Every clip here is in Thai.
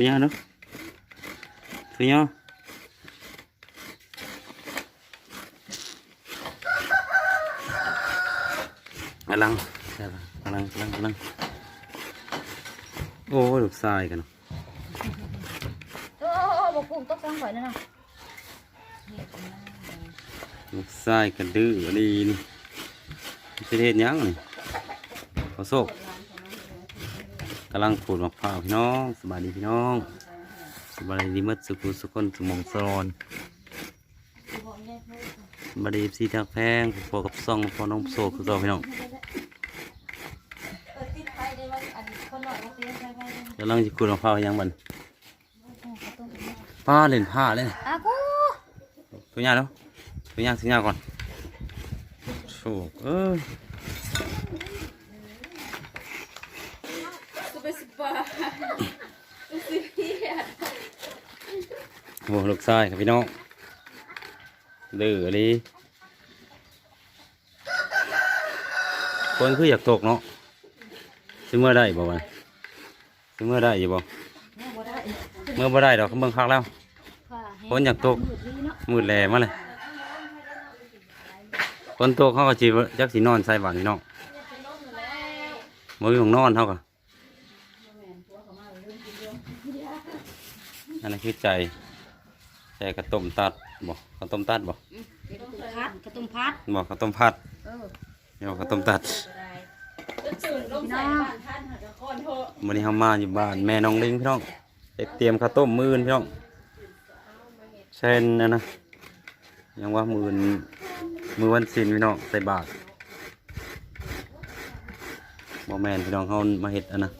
Thôi nha nó Thôi nha À lăng À lăng, lăng, lăng Ô, được sai cả nó โอ้โอ้โอ้บอกกุ้งตกต้องข่อยนั่นน่ะ Được sai cả đư ở đi đi Thế hết nhãng này Có sộp กำลังปลูกมะพร้าวพี่น้องสบายดีพี่น้องสบายดีหมัดสุขุสุขคนสมองสลอนสบายดีสีทักแพงพอกับซ่องพอน้องโซคือเราพี่น้องเออติดไฟได้ว่าอันคนหน่อยว่าเสียไฟไฟได้กำลังจะขูดมะพร้าวยังบันป้าเล่นผ้าเลยอากูตัวยาแล้วตัวยาตัวยาก่อนโชคเอ้ย กูไปสปากูสิเพีย โอ้ลูกชายครับพี่น้องดื้อเลยคนคืออยากตกเนาะซื้อเมื่อได้บ่วะซื้อเมื่อได้อยู่บ่แม่บ่ได้เมื่อบ่ได้ดอกเขาเบิ่งคักแล้วคนอยากตกมืดดีเนาะมืดแลมาเลยคนตกเขาก็จีจักสีนอนใส่บาทพี่น้องบ่มีของนอนเขาก็ อันนั้นคือใจ ใจกระต้มตัดบ่ข้าวต้มตัดบ่พัดกระตุ้มพัดบ่ข้าวต้มผัดเออเดี๋ยวข้าวต้มตัดพี่น้องวันนี้เขามาอยู่บ้านแม่น้องลิงพี่น้องไปเตรียมข้าวต้มมื้อนี้พี่น้องเช่นนะนะยังว่ามื้อนี้มื้อวันศีลพี่น้องใส่บาตรบ่แม่นพี่น้องเขามาเฮ็ดอันนะ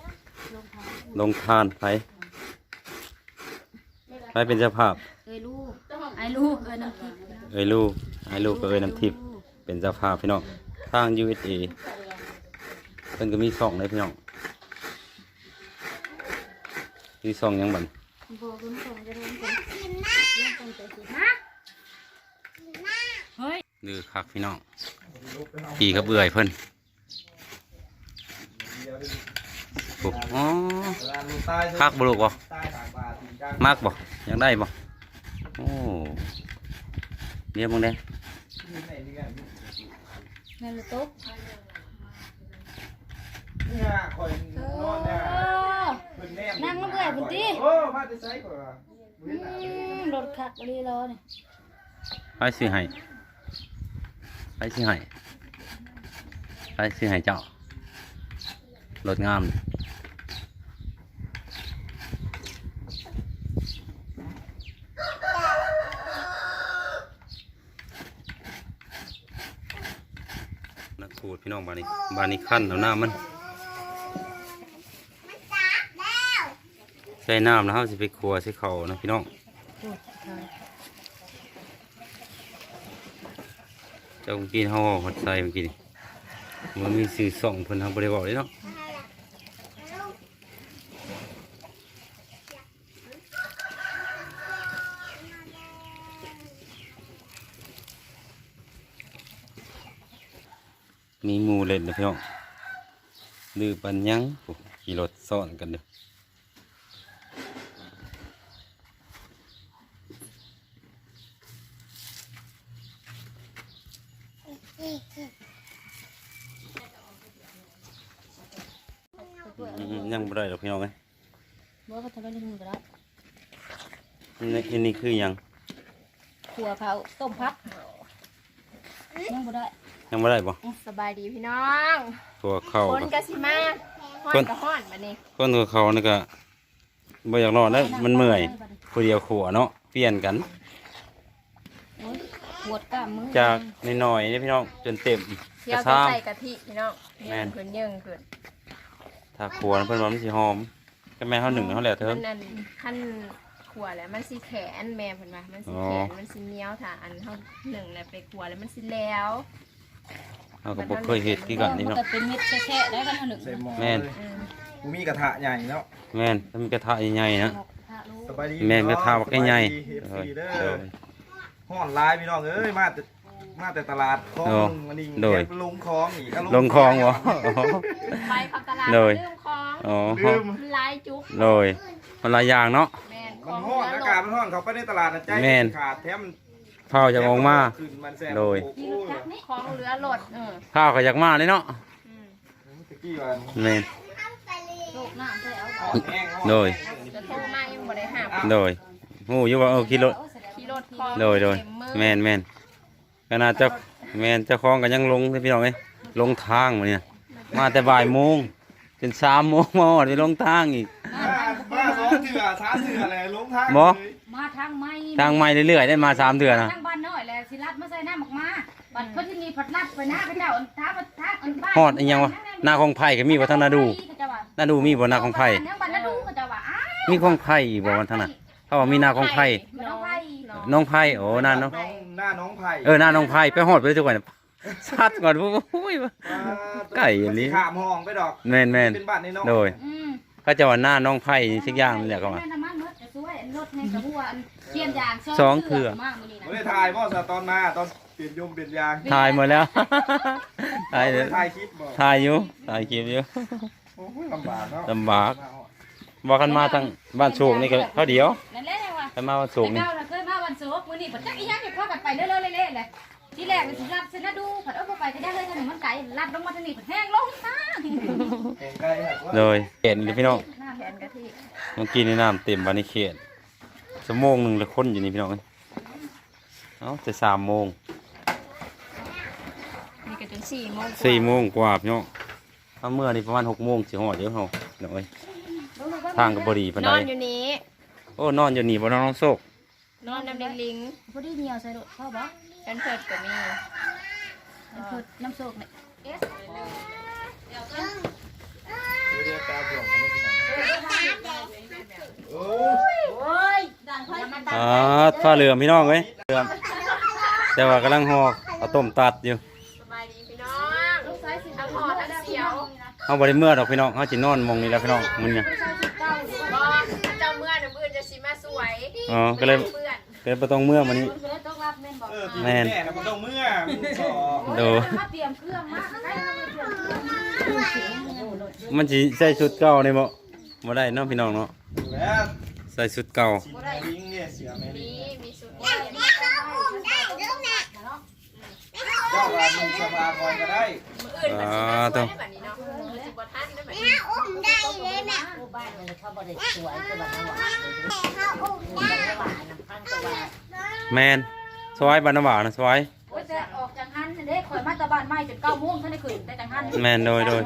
ลงทานไผ ไผเป็นเจ้าภาพ เอ้ยลูกไอ้ลูกเอ้ยน้ำพริกเอ้ยลูกไอ้ลูกก็เอ้ยน้ำทิพย์เป็นเจ้าภาพพี่น้องทาง USA เพิ่นก็มีสองเลยพี่น้องมีสองหยังบันบอกคุณส่งจะโดนผมเรื่องตรงใจสิฮะเฮ้ยดื้อคักพี่น้องปีกับเอื่อยเพิ่นโอ้อ๋อคักบ่ลูกบ่มากบ่ อยากได้บ่โอ้เรียบมึงเด้แม่ลูกตุ๊กเนี่ยคอยนอนเนี่ยนั่งลงเลยพุ่นติโอ้มาจะใช้ก่อนอืมรถคักรีรอเนี่ยไปซื้อให้ไปซื้อให้ไปซื้อให้เจ้ารถงามนักขูดพี่น้องบานี้บานี้ขั้นเอาหน้ามันใส่น้ำแล้วเขาจะไปครัวใส่เขานะพี่น้องเจ้ากินห่อหัดใส่เมื่อกี้นี่มันมีสื่อส่องเพิ่นทำบริวารเลยเนาะ มีหมูเล่นนะพี่น้องดื้อปันยังโอ้ขี่รถซ่อนกันเด้ออืมยังบ่ได้หรอกพี่น้องเอ้ยบ่ก็ทำได้หนึ่งก็ได้อันนี้อันนี้คือหยังขัวเขาต้มพัดยังบ่ได้ ยังบ่ได้บ่สบายดีพี่น้องตัวเข้าคนก็กะสิมาฮ้อคนนกับฮ้อนมานี่ก้นตัวเขานี่ก็บ่อยากรอดแล้วมันเมื่อยผู้เดียวขัวเนาะเปลี่ยนกันโอ้ยปวดกล้ามมือจากน้อยๆนี่พี่น้องจนเต็มเที่ยวกระจะซ้ใส่กะทิพี่น้องแม่เยิ่นงขึ้นเยิ่งขึ้นำถ้าขัวเพิ่นว่ามันสิหอมก็แม่เฮาหนึ่งเฮาแล้วเถิมังนนั่นขั้นขัวแล้วมันสิแขนแม่เพิ่นว่ามันสิอ๋อแขนมันสิเหนียวถ้าอันเฮาหนึ่งแล้วไปขัวแล้วมันสิแล้ว เฮาก็บ่เคยเฮ็ดคือกันนี่มันเนาะก็เป็นเม็ดแค่ๆได้กันเท่าหนึ่งใส่หม้อแม่นอืมกูมีกระทะใหญ่เนาะแม่นถ้ามีกระทะใหญ่ๆนะพระลูกสบายดีแม่นกระทะบักใหญ่เอๆฟเออซีเด้โดอยห้อนลายพี่น้องเอ้ยมาแต่มาแต่ตลาดคลอโอ้งมันนี่โดยลงคลองอีกะลงคลองบ่ไปพักตลาดเลยลืมของอ๋อลืมมันลายจุกโดยมันหลายอย่างเนาะแม่นขมัอนงห้อนเรืออาหลกาศดมันห้อนเขาไปในตลาดนะใจแม่นขาดแถม ข้าวจะออกมา ขึ้นมันแซ่บโดย โอ้โหที่รู้จักนี่ของเรือหลดเออข้าวก็อยากมาเลยเนาะอืมตะกี้วันแม่นโลกน้ำใส่เอาห้อนแห้งห้อนโดยจะโทรมายังบ่ได้หาโดยฮู้อยู่ว่าเออขี่รถขี่รถคอโดยโดยเต็มมือแม่นแม่นขนาดเจ้าแม่นเจ้าของก็ยังลงเลยพี่น้องเอ้ยลงทางมาเนี่ยมาแต่บ่ายโมงจนสามโมงมาหอดไปลงทางอีก มามาสองเถื่อสามเถื่ออะไรลงทางบ่เลยมา ทางไม้ทางใหม่เรื่อยๆได้มาสามเดือนนะทางบ้านน้อยแหละสิรัดมาใส่น้ำออกมาบัดคนที่มีผัดรัดไปหน้าไปเจ้าอันท้ามาท้าอันบ้านฮอดอีหยังวะหน้าของไผ่ก็มีบ่ทางนาดูนาดูมีบ่หน้าของไผ่ทางบ้านนาดูก็จะว่าอ้าวมีของไผ่บ่วันทางนั้นเขาว่ามีหน้าของไผ่น้องไผ่น้องไผ่โอ้หน้าน้องน้องหน้าน้องไผ่เออหน้าน้องไผ่ไปฮอดไปเลยทุกวันซัดก่อนโอ้ยไก่อันนี้ขามห้องไปดอกแม่นแม่นเป็นบ้านในน้องโดยอืมเขาจะว่าหน้าน้องไผ่สักอย่างนี่แหละก็ว่าน้ำมันรถจะช่วย รถในกระบวนเทียนยางสองเครื่องมากมื้อนี้นะไม่ได้ถ่ายบ่สตอนมาตอนเปลี่ยนยมเปลี่ยนยางถ่ายหมดแล้วถ่ายไม่ได้ถ่ายคลิปบ่ถ่ายอยู่ถ่ายคลิปอยู่โอ้ยลำบากเนาะลำบากบอกกันมาทางบ้านโศกนี่ก็เท่าเดียวนั่นแหละว่ากันมาบ้านโศกแต่นี่ เก้าน่ะเคยมาวันศุกร์มื้อนี้ปัจจักอีหยังอยู่พากันไปเรื่อยๆเรื่อยๆเลยที่แรกมันสิรับเสนาดูผัดเอาบ่ไปก็ได้เลยถนนมันไกลลัดลงมาทางนี้ผัดแห้งลงตาแข่งไก่ครับว่า โดยเห็นเลยพี่น้องแขนกะทิ เมื่อกี้นี่น้ำเต็มบานิเขต ชั่วโมงหนึ่งเลยคนอยู่นี่พี่น้องเอ้ยเอ้าจะสามโมงนี่ก็จนสี่โมงกว่าสี่โมงกว่าพี่น้องถ้าเมื่อนี่ประมาณหกโมงสิหอดเดี๋ยวเขาพี่น้องเอ้ยทางกับบดีปานนใดอนอยู่นี้โอ้นอนอยู่นี่บ่นอนน้องโศกนอนน้ำลิงลิงพอดีเหนียวใส่รถพ่อบ่กันเถิดก็มีมันคือน้ำโศกเนี่ยเอสเดี๋ยวตาเปลี่ยนกันเลยพี่น้องโอ้ยโอ้ยดั งไฟมันอ่าฟ้าเรือพี่น้องเอ้ยเรือแต่ว่ากำลังหอกเอาต้มตัดอยู่สบายดีพี่น้องทั้งหอทั้งเสียวเขาบริเมื่อดอกพี่น้องเขาจินอนมองนี่แหล้วพี่น้องมันเนี่ยบอกเจ้าเมื่อเดี๋ยวมื่อจะสิมาสวยอ๋อก็เลยเพื่อนก็เลยบ่ต้องเมื่อมันนี้คุณเลยต้องรับแม่นบอกเออพี่แม่น แม่น่ะมันต้องเมื่อมันสอโดมาเตรียมเครื่องมาใครมาเตรียมเครื่องมามันสิใส่ชุดเก่านี่บ่บ่ได้เนาะพี่น้องเนาะแล้ว ใส่ชุดเก่าสีแม่ลิงเนี่ยเสียแม่ลิมีงมีสุดเจ้าว่ามึงสบายคอยก็ได้มืออื่นมันสิมาสวยได้แบบนี้เนาะมันสิบ่ทันได้แบบนี้บ้านเลยเขาบริสวยคือแบบว่าแบบว่าน้ำพันตัวแมนสวายบานนาหวานะสวายโอ้ยแต่ออกจากหันเด้ข่อยมาตะบ้านใหม่จนเก้าโมงท่านได้ขึ้นแต่จากหันแมนโดยโดย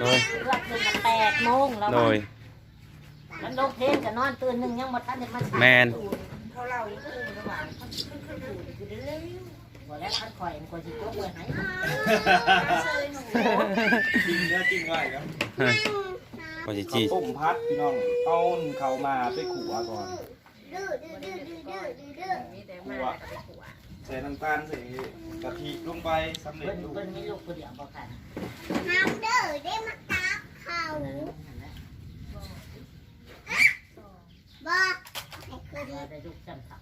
โดยเลือกตื่นมาแปดโมงแล้วโดย มันลงเพลงจะนอนตื่นหนึ่งยังมาทันได้มาแมน เขาเล่าอยู่ตื่นระหว่างคือเร็วบอกแล้วทันคอยมันควรจะยกไว้ให้จริงเด้อจริงไว้ครับพอจิเอาจีต้มพัดพี่น้องเอาเขามาไปขัวก่อนมีแต่มาแล้วก็ไปขัวใส่น้ำตาลใส่กะทิลงไปสำเร็เพิ่จนรูปเพิ่นมีลูกคนเดียวบอกกันน้ำเด้อได้มา บ้าไปลูกจำเขา